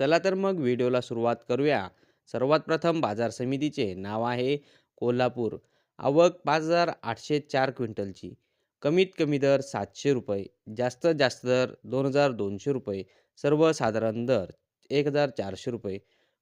चला तर मग व्हिडिओला सुरुवात करूया. सर्वात प्रथम बाजार समितीचे नाव आहे कोल्हापूर. आवक पाच हजार आठशे चार क्विंटलची. कमीत कमी दर सातशे रुपये जास्त जास्त दर दोन हजार दोनशे रुपये सर्वसाधारण दर एक हजार चारशे रुपये.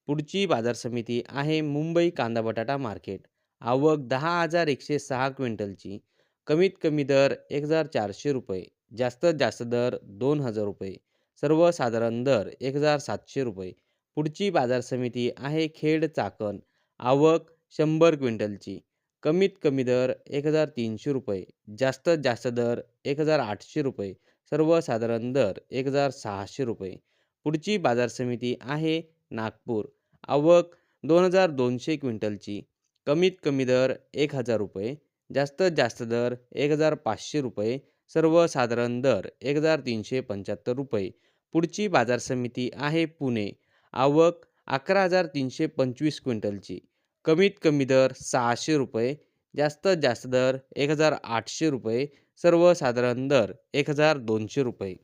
पुढची बाजार समिती आहे मुंबई कांदा बटाटा मार्केट. आवक दहा हजार एकशे सहा क्विंटलची. कमीत कमी दर एक हजार चारशे रुपये जास्त जास्त दर दोन हजार रुपये. सर्वसाधारण दर एक हजार सातशे रुपये. पुढची बाजार समिती आहे खेड चाकण. आवक शंभर क्विंटलची. कमीत कमी दर एक हजार तीनशे रुपये. जास्तीत जास्त दर एक हजार आठशे रुपये. सर्वसाधारण दर एक हजार सहाशे रुपये. पुढची बाजार समिती आहे नागपूर. आवक दोन हजार दोनशे क्विंटलची. कमीत कमी दर एक हजार रुपये. जास्तीत जास्त दर एक हजार पाचशे रुपये. सर्वसाधारण दर एक हजार तीनशे पंच्याहत्तर रुपये. पुढची बाजार समिती आहे पुणे. आवक अकरा हजार तीनशे पंचवीस क्विंटलची. कमीत कमी दर सहाशे रुपये जास्तीत जास्त दर एक हजार आठशे रुपये सर्वसाधारण दर एक हजार दोनशे रुपये.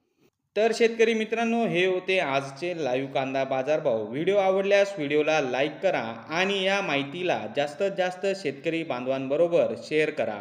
तर शेतकरी मित्रांनो हे होते आजचे लाईव्ह कांदा बाजारभाव. व्हिडिओ आवडल्यास व्हिडिओला लाईक करा आणि या माहितीला जास्तीत जास्त शेतकरी बांधवांबरोबर शेअर करा.